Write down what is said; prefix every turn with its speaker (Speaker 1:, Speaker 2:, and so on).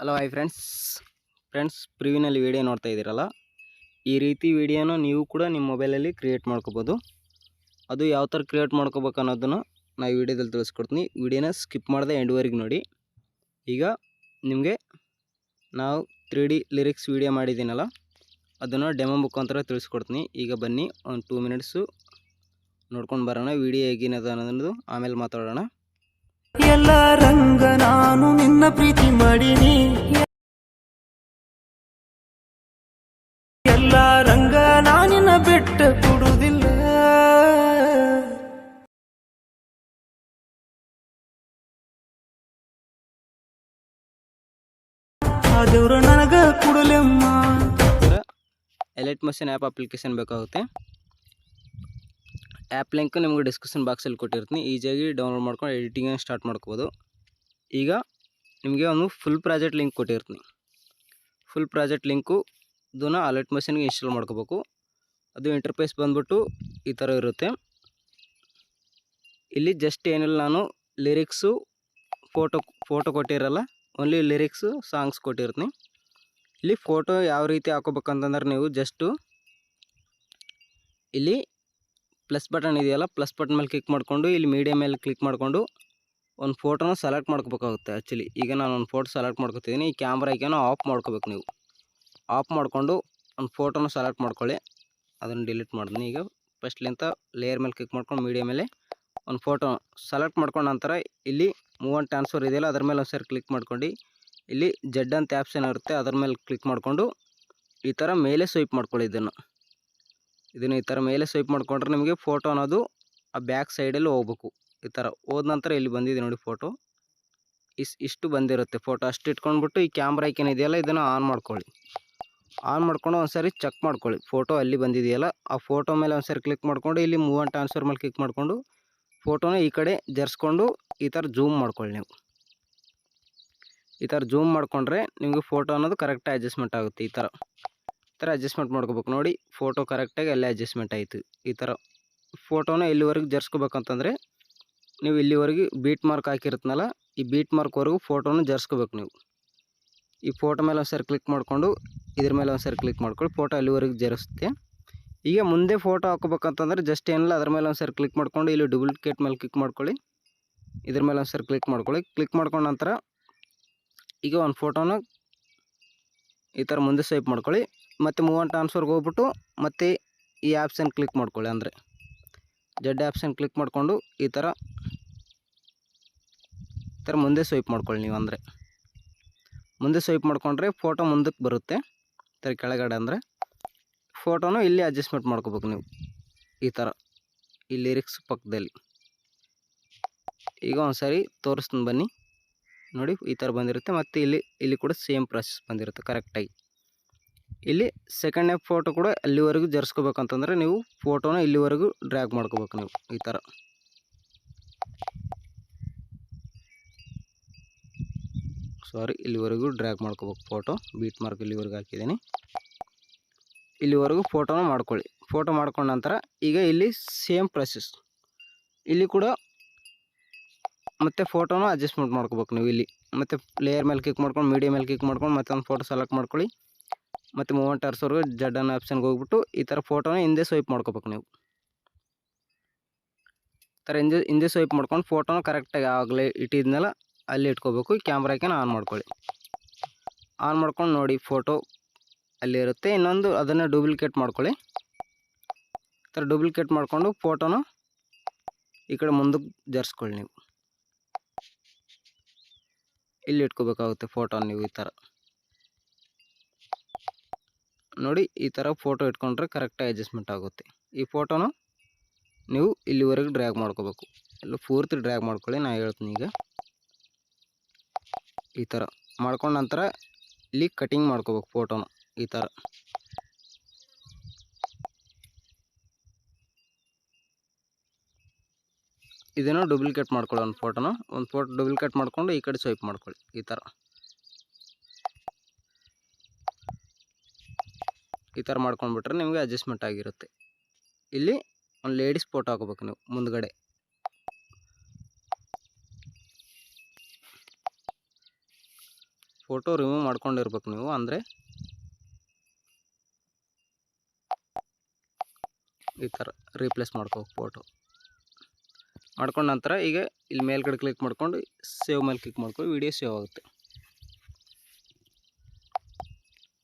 Speaker 1: Hello hi friends friends ಪ್ರಿವಿನಲ್ಲಿ video ನೋಡ್ತಾ ಇದ್ದೀರಲ್ಲ? ಈ ರೀತಿ ವಿಡಿಯೋನ ನೀವು ಕೂಡ ನಿಮ್ಮ ಮೊಬೈಲಲ್ಲಿ ಕ್ರಿಯೇಟ್ ಮಾಡ್ಕೋಬೋದು. ಅದು ಯಾವ ಥರ ಕ್ರಿಯೇಟ್ ಮಾಡ್ಕೋಬೇಕು ಅನ್ನೋದನ್ನು ನಾವು ವಿಡಿಯೋದಲ್ಲಿ ತಿಳಿಸ್ಕೊಡ್ತೀನಿ. ವಿಡಿಯೋನ ಸ್ಕಿಪ್ ಮಾಡಿದೆ ಎಂಡ್ವರೆಗೆ ನೋಡಿ. ಈಗ ನಿಮಗೆ ನಾವು ತ್ರೀ ಡಿ ಲಿರಿಕ್ಸ್ ವಿಡಿಯೋ ಮಾಡಿದ್ದೀನಲ್ಲ? ಅದನ್ನು ಡೆಮೋ ಮುಖಾಂತರ ತಿಳಿಸ್ಕೊಡ್ತೀನಿ. ಈಗ ಬನ್ನಿ, ಒಂದು ಟೂ ಮಿನಿಟ್ಸು ನೋಡ್ಕೊಂಡು ಬರೋಣ. ವಿಡಿಯೋ ಹೇಗಿನದ ಅನ್ನೋದು ಆಮೇಲೆ ಮಾತಾಡೋಣ.
Speaker 2: ಎಲ್ಲ ಬಿಟ್ಟ ಕೊಡುವುದಿಲ್ಲ. ಆ ದೇವ್ರು ನನಗ
Speaker 1: ಎಲೈಟ್ ಮಷಿನ್ ಆ್ಯಪ್ ಅಪ್ಲಿಕೇಶನ್ ಬೇಕಾಗುತ್ತೆ. ಆ್ಯಪ್ ಲಿಂಕ್ ನಿಮಗೆ ಡಿಸ್ಕ್ರಿಪ್ಷನ್ ಬಾಕ್ಸಲ್ಲಿ ಕೊಟ್ಟಿರ್ತೀನಿ. ಈಸಿಯಾಗಿ ಡೌನ್ಲೋಡ್ ಮಾಡ್ಕೊಂಡು ಎಡಿಟಿಂಗನ್ನು ಸ್ಟಾರ್ಟ್ ಮಾಡ್ಕೋಬೋದು. ಈಗ ನಿಮಗೆ ಒಂದು ಫುಲ್ ಪ್ರಾಜೆಕ್ಟ್ ಲಿಂಕ್ ಕೊಟ್ಟಿರ್ತೀನಿ. ಫುಲ್ ಪ್ರಾಜೆಕ್ಟ್ ಲಿಂಕು ಇದನ್ನು ಅಲರ್ಟ್ ಮಷಿನ್ಗೆ ಇನ್ಸ್ಟಾಲ್ ಮಾಡ್ಕೋಬೇಕು. ಅದು ಇಂಟರ್ಫೇಸ್ ಬಂದ್ಬಿಟ್ಟು ಈ ಥರ ಇರುತ್ತೆ. ಇಲ್ಲಿ ಜಸ್ಟ್ ಏನಿಲ್ಲ, ನಾನು ಲಿರಿಕ್ಸು ಫೋಟೋ ಫೋಟೋ ಕೊಟ್ಟಿರಲ್ಲ ಓನ್ಲಿ ಲಿರಿಕ್ಸು ಸಾಂಗ್ಸ್ ಕೊಟ್ಟಿರ್ತೀನಿ. ಇಲ್ಲಿ ಫೋಟೋ ಯಾವ ರೀತಿ ಹಾಕೋಬೇಕಂತಂದ್ರೆ ನೀವು ಜಸ್ಟು ಇಲ್ಲಿ ಪ್ಲಸ್ ಬಟನ್ ಇದೆಯಲ್ಲ ಪ್ಲಸ್ ಬಟನ್ ಮೇಲೆ ಕ್ಲಿಕ್ ಮಾಡಿಕೊಂಡು, ಇಲ್ಲಿ ಮೀಡಿಯಾ ಮೇಲೆ ಕ್ಲಿಕ್ ಮಾಡಿಕೊಂಡು ಒಂದು ಫೋಟೋನ ಸೆಲೆಕ್ಟ್ ಮಾಡ್ಕೋಬೇಕಾಗುತ್ತೆ ಆ್ಯಕ್ಚುಲಿ ಈಗ ನಾನು ಒಂದು ಫೋಟೋ ಸೆಲೆಕ್ಟ್ ಮಾಡ್ಕೊತಿದ್ದೀನಿ, ಈ ಕ್ಯಾಮ್ರಾ ಈಗೇನೋ ಆಫ್ ಮಾಡ್ಕೋಬೇಕು ನೀವು. ಆಫ್ ಮಾಡಿಕೊಂಡು ಒಂದು ಫೋಟೋನ ಸೆಲೆಕ್ಟ್ ಮಾಡ್ಕೊಳ್ಳಿ. ಅದನ್ನು ಡಿಲೀಟ್ ಮಾಡಿದ್ನಿ. ಈಗ ಫಸ್ಟ್ಲಿಂತ ಲೇಯರ್ ಮೇಲೆ ಕ್ಲಿಕ್ ಮಾಡ್ಕೊಂಡು ಮೀಡಿಯಾ ಮೇಲೆ ಒಂದು ಫೋಟೋ ಸೆಲೆಕ್ಟ್ ಮಾಡ್ಕೊಂಡ ನಂತರ ಇಲ್ಲಿ ಮೂವ್ ಆನ್ ಟ್ರಾನ್ಸ್ಫರ್ ಇದೆಯಲ್ಲ, ಅದ್ರ ಮೇಲೆ ಒಂದು ಸರಿ ಕ್ಲಿಕ್ ಮಾಡ್ಕೊಂಡು ಇಲ್ಲಿ ಜಡ್ ಅಂತ ಆಪ್ಷನ್ ಇರುತ್ತೆ ಅದ್ರ ಮೇಲೆ ಕ್ಲಿಕ್ ಮಾಡಿಕೊಂಡು ಈ ಥರ ಮೇಲೆ ಸ್ವೈಪ್ ಮಾಡ್ಕೊಳ್ಳಿ ಇದನ್ನು. ಇದನ್ನು ಈ ಥರ ಮೇಲೆ ಸ್ವೈಪ್ ಮಾಡಿಕೊಂಡ್ರೆ ನಿಮಗೆ ಫೋಟೋ ಅನ್ನೋದು ಆ ಬ್ಯಾಕ್ ಸೈಡಲ್ಲಿ ಹೋಗ್ಬೇಕು. ಈ ಥರ ಹೋದ ನಂತರ ಇಲ್ಲಿ ಬಂದಿದೆ ನೋಡಿ ಫೋಟೋ ಇಸ್ ಇಷ್ಟು ಬಂದಿರುತ್ತೆ ಫೋಟೋ ಅಷ್ಟು ಇಟ್ಕೊಂಡ್ಬಿಟ್ಟು ಈ ಕ್ಯಾಮ್ರಾ ಐಕನ್ ಇದನ್ನು ಆನ್ ಮಾಡ್ಕೊಳ್ಳಿ. ಆನ್ ಮಾಡ್ಕೊಂಡು ಒಂದು ಸರಿ ಚೆಕ್ ಮಾಡ್ಕೊಳ್ಳಿ. ಫೋಟೋ ಅಲ್ಲಿ ಬಂದಿದೆಯಲ್ಲ, ಆ ಫೋಟೋ ಮೇಲೆ ಒಂದು ಕ್ಲಿಕ್ ಮಾಡ್ಕೊಂಡು, ಇಲ್ಲಿ ಮೂವ್ ಆ್ಯಂಡ್ ಟ್ರಾನ್ಸ್ಫರ್ ಮೇಲೆ ಕ್ಲಿಕ್ ಮಾಡಿಕೊಂಡು ಫೋಟೋನ ಈ ಕಡೆ ಜರ್ಸ್ಕೊಂಡು ಈ ಥರ ಜೂಮ್ ಮಾಡ್ಕೊಳ್ಳಿ ನೀವು. ಈ ಥರ ಜೂಮ್ ಮಾಡಿಕೊಂಡ್ರೆ ನಿಮಗೆ ಫೋಟೋ ಅನ್ನೋದು ಕರೆಕ್ಟಾಗಿ ಅಡ್ಜಸ್ಟ್ಮೆಂಟ್ ಆಗುತ್ತೆ ಈ ಥರ ಈ ಥರ ಅಡ್ಜಸ್ಟ್ಮೆಂಟ್ ಮಾಡ್ಕೋಬೇಕು ನೋಡಿ. ಫೋಟೋ ಕರೆಕ್ಟಾಗಿ ಅಲ್ಲೇ ಅಡ್ಜಸ್ಟ್ಮೆಂಟ್ ಆಯಿತು ಈ ಥರ ಫೋಟೋನ ಇಲ್ಲಿವರೆಗೆ ಜರ್ಸ್ಕೋಬೇಕಂತಂದರೆ ನೀವು ಇಲ್ಲಿವರೆಗೆ ಬೀಟ್ ಮಾರ್ಕ್ ಹಾಕಿರ್ತನಲ್ಲ, ಈ ಬೀಟ್ ಮಾರ್ಕ್ವರೆಗೂ ಫೋಟೋನ ಜರ್ಸ್ಕೋಬೇಕು ನೀವು. ಈ ಫೋಟೋ ಮೇಲೆ ಒಂದು ಸರಿ ಕ್ಲಿಕ್ ಮಾಡಿಕೊಂಡು, ಇದ್ರ ಮೇಲೆ ಒಂದು ಸರಿ ಕ್ಲಿಕ್ ಮಾಡ್ಕೊಳ್ಳಿ ಫೋಟೋ ಅಲ್ಲಿವರೆಗೆ ಜರಿಸುತ್ತೆ. ಈಗ ಮುಂದೆ ಫೋಟೋ ಹಾಕೋಬೇಕಂತಂದ್ರೆ ಜಸ್ಟ್ ಏನಿಲ್ಲ, ಅದ್ರ ಮೇಲೆ ಒಂದು ಸರಿ ಕ್ಲಿಕ್ ಮಾಡ್ಕೊಂಡು, ಇಲ್ಲಿ ಡೂಪ್ಲಿಕೇಟ್ ಮೇಲೆ ಕ್ಲಿಕ್ ಮಾಡ್ಕೊಳ್ಳಿ. ಇದ್ರ ಮೇಲೆ ಒಂದು ಸರಿ ಕ್ಲಿಕ್ ಮಾಡ್ಕೊಳ್ಳಿ. ಕ್ಲಿಕ್ ಮಾಡ್ಕೊಂಡ ನಂತರ ಈಗ ಒಂದು ಫೋಟೋನ ಈ ಥರ ಮುಂದೆ ಸ್ವೈಪ್ ಮಾಡ್ಕೊಳ್ಳಿ. ಮತ್ತು ಮೂವ್ ಆನ್ ಟ್ರಾನ್ಸ್ಫರ್ಗೆ ಹೋಗ್ಬಿಟ್ಟು, ಮತ್ತೆ ಈ ಆ್ಯಪ್ಸನ್ನು ಕ್ಲಿಕ್ ಮಾಡ್ಕೊಳ್ಳಿ ಅಂದರೆ. ಜಡ್ ಆ್ಯಪ್ಸನ್ನು ಕ್ಲಿಕ್ ಮಾಡಿಕೊಂಡು ಈ ಥರ ಈ ಥರ ಮುಂದೆ ಸ್ವೈಪ್ ಮಾಡ್ಕೊಳ್ಳಿ ನೀವು ಅಂದರೆ. ಮುಂದೆ ಸ್ವೈಪ್ ಮಾಡಿಕೊಂಡ್ರೆ ಫೋಟೋ ಮುಂದಕ್ಕೆ ಬರುತ್ತೆ. ಈ ಥರ ಕೆಳಗಡೆ ಅಂದರೆ ಫೋಟೋನು ಇಲ್ಲಿ ಅಡ್ಜಸ್ಟ್ಮೆಂಟ್ ಮಾಡ್ಕೋಬೇಕು ನೀವು. ಈ ಥರ ಈ ಲಿರಿಕ್ಸ್ ಪಕ್ಕದಲ್ಲಿ. ಈಗ ಒಂದು ಸಾರಿ ತೋರಿಸ್ತೀನಿ ಬನ್ನಿ. ನೋಡಿ, ಈ ಥರ ಬಂದಿರುತ್ತೆ. ಮತ್ತು ಇಲ್ಲಿ ಇಲ್ಲಿ ಕೂಡ ಸೇಮ್ ಪ್ರಾಸೆಸ್ ಬಂದಿರುತ್ತೆ ಕರೆಕ್ಟಾಗಿ ಇಲ್ಲಿ ಸೆಕೆಂಡ್ ಆ್ಯಪ್ ಫೋಟೋ ಕೂಡ ಅಲ್ಲಿವರೆಗೂ ಜರ್ಸ್ಕೋಬೇಕಂತಂದರೆ ನೀವು ಫೋಟೋನ ಇಲ್ಲಿವರೆಗೂ ಡ್ರ್ಯಾಗ್ ಮಾಡ್ಕೋಬೇಕು ನೀವು, ಈ ಥರ ಸಾರಿ, ಇಲ್ಲಿವರೆಗೂ ಡ್ರ್ಯಾಗ್ ಮಾಡ್ಕೋಬೇಕು ಫೋಟೋ ಬೀಟ್ ಮಾರ್ಕ್ ಇಲ್ಲಿವರೆಗೂ ಹಾಕಿದ್ದೀನಿ. ಇಲ್ಲಿವರೆಗೂ ಫೋಟೋನ ಮಾಡ್ಕೊಳ್ಳಿ. ಫೋಟೋ ಮಾಡ್ಕೊಂಡ ನಂತರ ಈಗ ಇಲ್ಲಿ ಸೇಮ್ ಪ್ರೊಸೆಸ್ ಇಲ್ಲಿ ಕೂಡ ಮತ್ತೆ ಫೋಟೋನ ಅಡ್ಜಸ್ಟ್ಮೆಂಟ್ ಮಾಡ್ಕೋಬೇಕು ನೀವು ಇಲ್ಲಿ. ಮತ್ತು ಲೇಯರ್ ಮೇಲೆ ಕ್ಲಿಕ್ ಮಾಡ್ಕೊಂಡು ಮೀಡಿಯಾ ಮೇಲೆ ಕ್ಲಿಕ್ ಮಾಡ್ಕೊಂಡು ಮತ್ತೆ ಒಂದು ಫೋಟೋ ಸೆಲೆಕ್ಟ್ ಮಾಡ್ಕೊಳ್ಳಿ. ಮತ್ತು ಮೂವನ್ ಟರ್ಸರ್ಗೆ ಜಡ್ ಅನ್ನೋ ಆಪ್ಷನ್ಗೆ ಹೋಗ್ಬಿಟ್ಟು ಈ ಥರ ಫೋಟೋನ ಹಿಂದೆ ಸ್ವೈಪ್ ಮಾಡ್ಕೋಬೇಕು ನೀವು. ಈ ಥರ ಹಿಂದೆ ಹಿಂದೆ ಸ್ವೈಪ್ ಮಾಡ್ಕೊಂಡು ಫೋಟೋನ ಕರೆಕ್ಟಾಗಿ ಆಗಲೇ ಇಟ್ಟಿದ್ನೆಲ್ಲ ಅಲ್ಲಿ ಇಟ್ಕೋಬೇಕು. ಕ್ಯಾಮ್ರಾಕೇನ ಆನ್ ಮಾಡ್ಕೊಳ್ಳಿ. ಆನ್ ಮಾಡ್ಕೊಂಡು ನೋಡಿ ಫೋಟೋ ಅಲ್ಲಿರುತ್ತೆ ಇನ್ನೊಂದು ಅದನ್ನು ಡೂಪ್ಲಿಕೇಟ್ ಮಾಡ್ಕೊಳ್ಳಿ. ಈ ಥರ ಡೂಪ್ಲಿಕೇಟ್ ಮಾಡಿಕೊಂಡು ಫೋಟೋನ ಈ ಕಡೆ ಮುಂದಕ್ಕೆ ಜರ್ಸ್ಕೊಳ್ಳಿ ನೀವು. ಇಲ್ಲಿ ಇಟ್ಕೋಬೇಕಾಗುತ್ತೆ ಫೋಟೋ ನೀವು ಈ ಥರ ನೋಡಿ, ಈ ಥರ ಫೋಟೋ ಇಟ್ಕೊಂಡ್ರೆ ಕರೆಕ್ಟಾಗಿ ಅಡ್ಜಸ್ಟ್ಮೆಂಟ್ ಆಗುತ್ತೆ. ಈ ಫೋಟೋನ ನೀವು ಇಲ್ಲಿವರೆಗೆ ಡ್ರ್ಯಾಗ್ ಮಾಡ್ಕೋಬೇಕು. ಎಲ್ಲ ಪೂರ್ತಿ ಡ್ರ್ಯಾಗ್ ಮಾಡ್ಕೊಳ್ಳಿ. ನಾನು ಹೇಳ್ತೀನಿ ಈಗ. ಈ ಥರ. ಮಾಡ್ಕೊಂಡ ನಂತರ ಇಲ್ಲಿ ಕಟಿಂಗ್ ಮಾಡ್ಕೋಬೇಕು ಫೋಟೋನ ಈ ಥರ. ಇದನ್ನು ಡೂಪ್ಲಿಕೇಟ್ ಮಾಡ್ಕೊಳ್ಳಿ ಒಂದು ಫೋಟೋನ ಒಂದು ಫೋಟೋ ಡೂಪ್ಲಿಕೇಟ್ ಮಾಡಿಕೊಂಡು ಈ ಕಡೆ ಸ್ವೈಪ್ ಮಾಡ್ಕೊಳ್ಳಿ, ಈ ಥರ. ಈ ಥರ ಮಾಡ್ಕೊಂಡ್ಬಿಟ್ರೆ ನಿಮಗೆ ಅಡ್ಜಸ್ಟ್ಮೆಂಟ್ ಆಗಿರುತ್ತೆ. ಇಲ್ಲಿ ಒಂದು ಲೇಡೀಸ್ ಫೋಟೋ ಹಾಕೋಬೇಕು ನೀವು, ಮುಂದ್ಗಡೆ. ಫೋಟೋ ರಿಮೂವ್ ಮಾಡ್ಕೊಂಡಿರ್ಬೇಕು ನೀವು, ಅಂದರೆ? ಈ ಥರ ರೀಪ್ಲೇಸ್ ಮಾಡ್ಕೋಬೇಕು ಫೋಟೋ ಮಾಡ್ಕೊಂಡ ನಂತರ ಈಗ ಇಲ್ಲಿ ಮೇಲ್ಗಡೆ ಕ್ಲಿಕ್ ಮಾಡ್ಕೊಂಡು ಸೇವ್ ಮೇಲೆ ಕ್ಲಿಕ್ ಮಾಡ್ಕೊಂಡು ವಿಡಿಯೋ ಸೇವ್ ಆಗುತ್ತೆ.